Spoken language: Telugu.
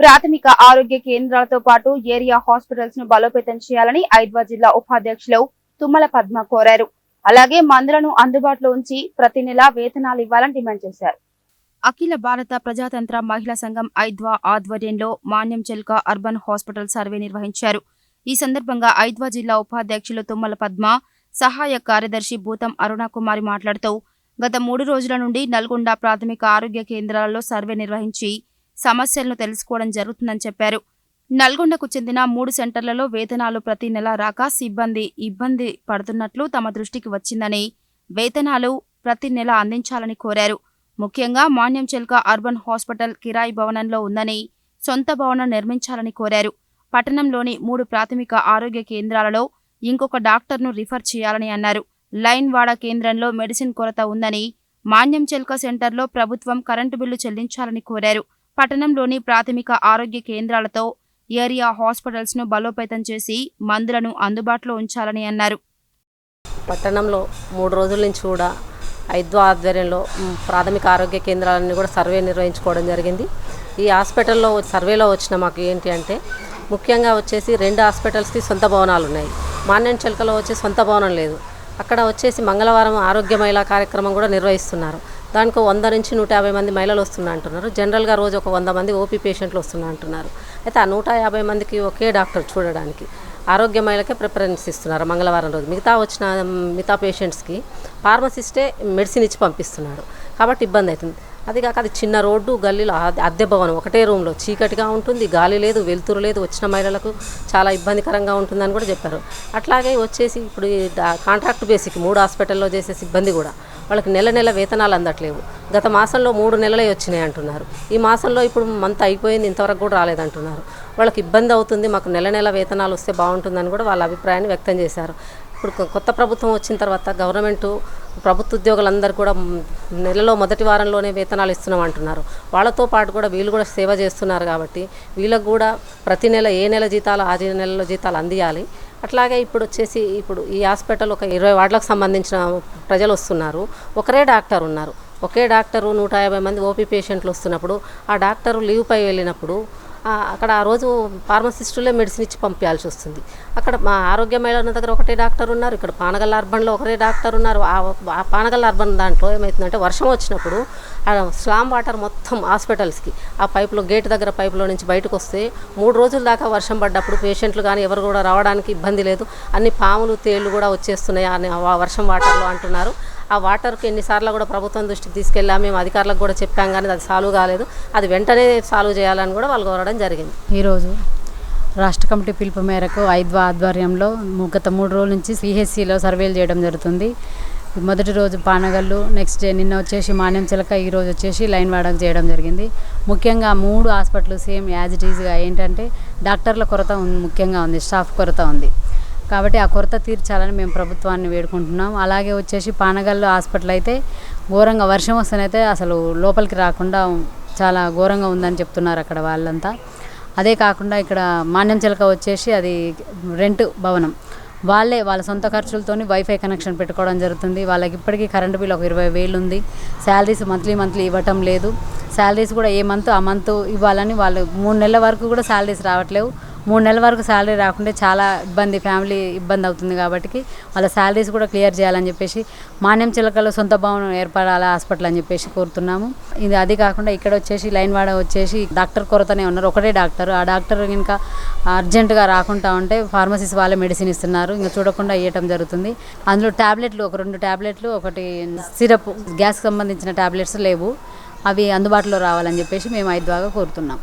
ప్రాథమిక ఆరోగ్య కేంద్రాలతో పాటు ఏరియా హాస్పిటల్స్ను బలోపేతం చేయాలని ఐద్వా జిల్లా ఉపాధ్యక్షులు తుమ్మల పద్మ కోరారు. అలాగే మందులను అందుబాటులో ఉంచి ప్రతి నెల వేతనాలు ఇవ్వాలని డిమాండ్ చేశారు. అఖిల భారత ప్రజాతంత్ర మహిళా సంఘం ఐద్వా ఆధ్వర్యంలో Manyam Chelka urban hospital survey నిర్వహించారు. ఈ సందర్భంగా ఐద్వా జిల్లా ఉపాధ్యక్షులు తుమ్మల పద్మ సహాయ కార్యదర్శి భూతం అరుణకుమారి మాట్లాడుతూ గత మూడు రోజుల నుండి నల్గొండ ప్రాథమిక ఆరోగ్య కేంద్రాలలో సర్వే నిర్వహించి సమస్యలను తెలుసుకోవడం జరుగుతుందని చెప్పారు. నల్గొండకు చెందిన మూడు సెంటర్లలో వేతనాలు ప్రతి నెల రాక సిబ్బంది ఇబ్బంది పడుతున్నట్లు తమ దృష్టికి వచ్చిందని వేతనాలు ప్రతి నెల అందించాలని కోరారు. ముఖ్యంగా మాన్యం చెల్క అర్బన్ హాస్పిటల్ కిరాయి భవనంలో ఉందని సొంత భవనం నిర్మించాలని కోరారు. పట్టణంలోని మూడు ప్రాథమిక ఆరోగ్య కేంద్రాలలో ఇంకొక డాక్టర్ను రిఫర్ చేయాలని అన్నారు. లైన్ వాడ కేంద్రంలో మెడిసిన్ కొరత ఉందని మాన్యం చెల్క సెంటర్లో ప్రభుత్వం కరెంటు బిల్లు చెల్లించాలని కోరారు. పట్టణంలోని ప్రాథమిక ఆరోగ్య కేంద్రాలతో ఏరియా హాస్పిటల్స్ను బలోపేతం చేసి మందులను అందుబాటులో ఉంచాలని అన్నారు. పట్టణంలో మూడు రోజుల నుంచి కూడా ఐద్వా ఆధ్వర్యంలో ప్రాథమిక ఆరోగ్య కేంద్రాలన్నీ కూడా సర్వే నిర్వహించుకోవడం జరిగింది. ఈ హాస్పిటల్లో సర్వేలో వచ్చిన మాకు ఏంటి అంటే ముఖ్యంగా వచ్చేసి రెండు హాస్పిటల్స్కి సొంత భవనాలు ఉన్నాయి. మాన్యం చిలకలో వచ్చి సొంత భవనం లేదు. అక్కడ వచ్చేసి మంగళవారం ఆరోగ్య మహిళా కార్యక్రమం కూడా నిర్వహిస్తున్నారు. దానికి వంద నుంచి నూట యాభై మంది మహిళలు వస్తున్నా అంటున్నారు. జనరల్గా రోజు ఒక వంద మంది ఓపీ పేషెంట్లు వస్తున్నా అంటున్నారు. అయితే ఆ నూట యాభై మందికి ఒకే డాక్టర్ చూడడానికి ఆరోగ్య మహిళకే ప్రిఫరెన్స్ ఇస్తున్నారు మంగళవారం రోజు. మిగతా వచ్చిన మిగతా పేషెంట్స్కి ఫార్మసిస్టే మెడిసిన్ ఇచ్చి పంపిస్తున్నాడు. కాబట్టి ఇబ్బంది అవుతుంది. అది కాక అది చిన్న రోడ్డు గల్లీలో అద్దె- భవనం ఒకటే రూమ్లో చీకటిగా ఉంటుంది గాలి లేదు వెలుతురు లేదు వచ్చిన మహిళలకు చాలా ఇబ్బందికరంగా ఉంటుందని కూడా చెప్పారు. అట్లాగే వచ్చేసి ఇప్పుడు ఈ కాంట్రాక్ట్ బేసిక్ మూడు హాస్పిటల్లో చేసే సిబ్బంది కూడా వాళ్ళకి నెల నెల వేతనాలు అందట్లేవు. గత మాసంలో మూడు నెలలే వచ్చినాయి అంటున్నారు. ఈ మాసంలో ఇప్పుడు మంత్ అయిపోయింది ఇంతవరకు కూడా రాలేదంటున్నారు. వాళ్ళకి ఇబ్బంది అవుతుంది మాకు నెల నెల వేతనాలు వస్తే బాగుంటుందని కూడా వాళ్ళ అభిప్రాయాన్ని వ్యక్తం చేశారు. ఇప్పుడు కొత్త ప్రభుత్వం వచ్చిన తర్వాత గవర్నమెంట్ ప్రభుత్వ ఉద్యోగులందరూ కూడా నెలలో మొదటి వారంలోనే వేతనాలు ఇస్తున్నాం అంటున్నారు వాళ్ళతో పాటు కూడా వీళ్ళు కూడా సేవ చేస్తున్నారు కాబట్టి వీళ్ళకు కూడా ప్రతి నెల ఏ నెల జీతాలు ఆ నెలలో జీతాలు అందియాలి. అట్లాగే ఇప్పుడు వచ్చేసి ఇప్పుడు ఈ హాస్పిటల్ ఒక ఇరవై వార్డులకు సంబంధించిన ప్రజలు వస్తున్నారు. ఒకరే డాక్టర్ ఉన్నారు. ఒకే డాక్టరు నూట యాభై మంది ఓపీ పేషెంట్లు వస్తున్నప్పుడు ఆ డాక్టరు లీవ్పై వెళ్ళినప్పుడు అక్కడ ఆ రోజు ఫార్మసిస్టులే మెడిసిన్ ఇచ్చి పంపించాల్సి వస్తుంది. అక్కడ మా ఆరోగ్య మహిళల దగ్గర ఒకటే డాక్టర్ ఉన్నారు ఇక్కడ పానగల్ అర్బన్లో ఒకరే డాక్టర్ ఉన్నారు. ఆ పానగల్ అర్బన్ దాంట్లో ఏమవుతుందంటే వర్షం వచ్చినప్పుడు ఆ స్లామ్ వాటర్ మొత్తం హాస్పిటల్స్కి ఆ పైపులో గేట్ దగ్గర పైపులో నుంచి బయటకు వస్తే మూడు రోజుల దాకా వర్షం పడ్డప్పుడు పేషెంట్లు కానీ ఎవరు కూడా రావడానికి ఇబ్బంది లేదు. అన్ని పాములు తేళ్ళు కూడా వచ్చేస్తున్నాయి అని వర్షం వాటర్లో అంటున్నారు. ఆ వాటర్కి ఎన్నిసార్లు కూడా ప్రభుత్వం దృష్టికి తీసుకెళ్ళా మేము అధికారులకు కూడా చెప్పాం కానీ అది సాల్వ్ కాలేదు. అది వెంటనే సాల్వ్ చేయాలని కూడా వాళ్ళు కోరడం జరిగింది. ఈరోజు రాష్ట్ర కమిటీ పిలుపు మేరకు ఐద్వా ఆధ్వర్యంలో గత మూడు రోజుల నుంచి సిహెచ్సిలో సర్వేలు చేయడం జరుగుతుంది. మొదటి రోజు పానగల్లు నెక్స్ట్ డే నిన్న వచ్చేసి మాన్యం చిలక ఈరోజు వచ్చేసి లైన్ వాడక చేయడం జరిగింది. ముఖ్యంగా మూడు హాస్పిటల్ సేమ్ యాజ్ ఇట్ ఈజ్గా ఏంటంటే డాక్టర్ల కొరత ముఖ్యంగా ఉంది స్టాఫ్ కొరత ఉంది. కాబట్టి ఆ కొరత తీర్చాలని మేము ప్రభుత్వాన్ని వేడుకుంటున్నాం. అలాగే వచ్చేసి పానగల్లు హాస్పిటల్ అయితే ఘోరంగా వర్షం వస్తేనైతే అసలు లోపలికి రాకుండా చాలా ఘోరంగా ఉందని చెప్తున్నారు అక్కడ వాళ్ళంతా. అదే కాకుండా ఇక్కడ మాన్యం చిలక వచ్చేసి అది రెంట్ భవనం. వాళ్ళే వాళ్ళ సొంత ఖర్చులతోని వైఫై కనెక్షన్ పెట్టుకోవడం జరుగుతుంది. వాళ్ళకి ఇప్పటికీ కరెంటు బిల్ ఒక ఇరవై వేలు ఉంది. శాలరీస్ మంత్లీ మంత్లీ ఇవ్వటం లేదు. శాలరీస్ కూడా ఏ మంత్ ఆ మంత్ ఇవ్వాలని వాళ్ళు మూడు నెలల వరకు కూడా శాలరీస్ రావట్లేవు. మూడు నెలల వరకు శాలరీ రాకుంటే చాలా ఇబ్బంది ఫ్యామిలీ ఇబ్బంది అవుతుంది కాబట్టి వాళ్ళ శాలరీస్ కూడా క్లియర్ చేయాలని చెప్పేసి మాన్యం చిలకలో సొంత భవనం ఏర్పడాలి హాస్పిటల్ అని చెప్పేసి కోరుతున్నాము. ఇది అది కాకుండా ఇక్కడ వచ్చేసి లైన్ వాడ వచ్చేసి డాక్టర్ కొరతనే ఉన్నారు. ఒకటే డాక్టర్. ఆ డాక్టర్ ఇంకా అర్జెంటుగా రాకుండా ఉంటే ఫార్మసీస్ వాళ్ళే మెడిసిన్ ఇస్తున్నారు. ఇంకా చూడకుండా ఇవ్వటం జరుగుతుంది. అందులో ట్యాబ్లెట్లు ఒక రెండు ట్యాబ్లెట్లు ఒకటి సిరప్ గ్యాస్కి సంబంధించిన ట్యాబ్లెట్స్ లేవు. అవి అందుబాటులో రావాలని చెప్పేసి మేము ఐదు బాగా కోరుతున్నాం.